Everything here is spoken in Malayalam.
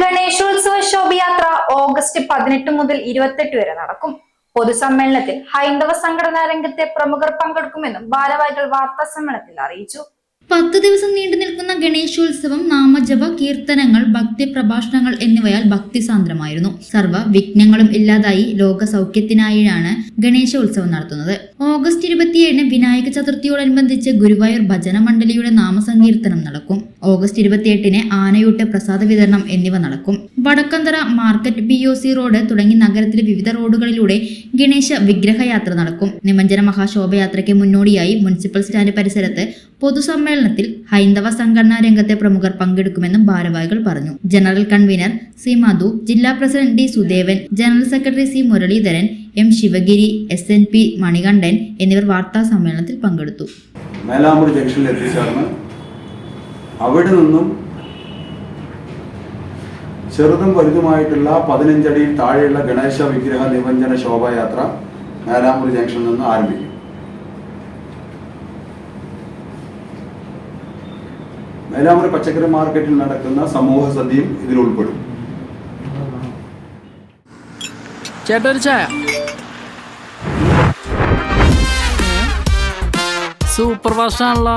ഗണേശോത്സവ ശോഭയാത്ര ഓഗസ്റ്റ് പതിനെട്ട് മുതൽ ഇരുപത്തെട്ട് വരെ നടക്കും. പൊതുസമ്മേളനത്തിൽ ഹൈന്ദവ സംഘടനാ രംഗത്തെ പ്രമുഖർ പങ്കെടുക്കുമെന്നും ഭാരവാഹികൾ വാർത്താ സമ്മേളനത്തിൽ അറിയിച്ചു. പത്ത് ദിവസം നീണ്ടു നിൽക്കുന്ന ഗണേശോത്സവം നാമജപ കീർത്തനങ്ങൾ ഭക്തി പ്രഭാഷണങ്ങൾ എന്നിവയാൽ ഭക്തിസാന്ദ്രമായിരുന്നു. സർവ വിഘ്നങ്ങളും ഇല്ലാതായി ലോക ഗണേശോത്സവം നടത്തുന്നത്. ഓഗസ്റ്റ് ഇരുപത്തിയേഴിന് വിനായക ചതുർത്ഥിയോടനുബന്ധിച്ച് ഗുരുവായൂർ ഭജന മണ്ഡലിയുടെ നാമസങ്കീർത്തനം നടക്കും. ഓഗസ്റ്റ് ഇരുപത്തിയെട്ടിന് ആനയൂട്ട് പ്രസാദ വിതരണം എന്നിവ നടക്കും. Vadakkanthara market B O C road തുടങ്ങി നഗരത്തിലെ വിവിധ റോഡുകളിലൂടെ ഗണേശ വിഗ്രഹയാത്ര നടക്കും. നിമഞ്ജന മഹാശോഭയാത്രയ്ക്ക് മുന്നോടിയായി മുനിസിപ്പൽ സ്റ്റാൻഡ് പരിസരത്ത് പൊതുസമ്മേളനത്തിൽ ഹൈന്ദവ സംഘടനാ രംഗത്തെ പ്രമുഖർ പങ്കെടുക്കുമെന്നും ഭാരവാഹികൾ പറഞ്ഞു. ജനറൽ കൺവീനർ സി മധു ജില്ലാ president D Sudevan general secretary C Muraleedharan M Sivagiri S N P Manikandan എന്നിവർ വാർത്താ സമ്മേളനത്തിൽ പങ്കെടുത്തു. അവിടെ നിന്നും ചെറുതും വലുതുമായിട്ടുള്ള പതിനഞ്ചടിയിൽ താഴെയുള്ള ഗണേശ വിഗ്രഹ നിമഞ്ജന ശോഭായാത്ര മേലാമ്പൂർ ജംഗ്ഷനിൽ നിന്ന് ആരംഭിക്കും. മേലാമ്പൂർ പച്ചക്കറി മാർക്കറ്റിൽ നടക്കുന്ന സമൂഹ സദ്യയും ഇതിൽ ഉൾപ്പെടും. ചേട്ടൊരു ചായ. സൂപ്പർ ഫാസ്റ്റ് ആണല്ലോ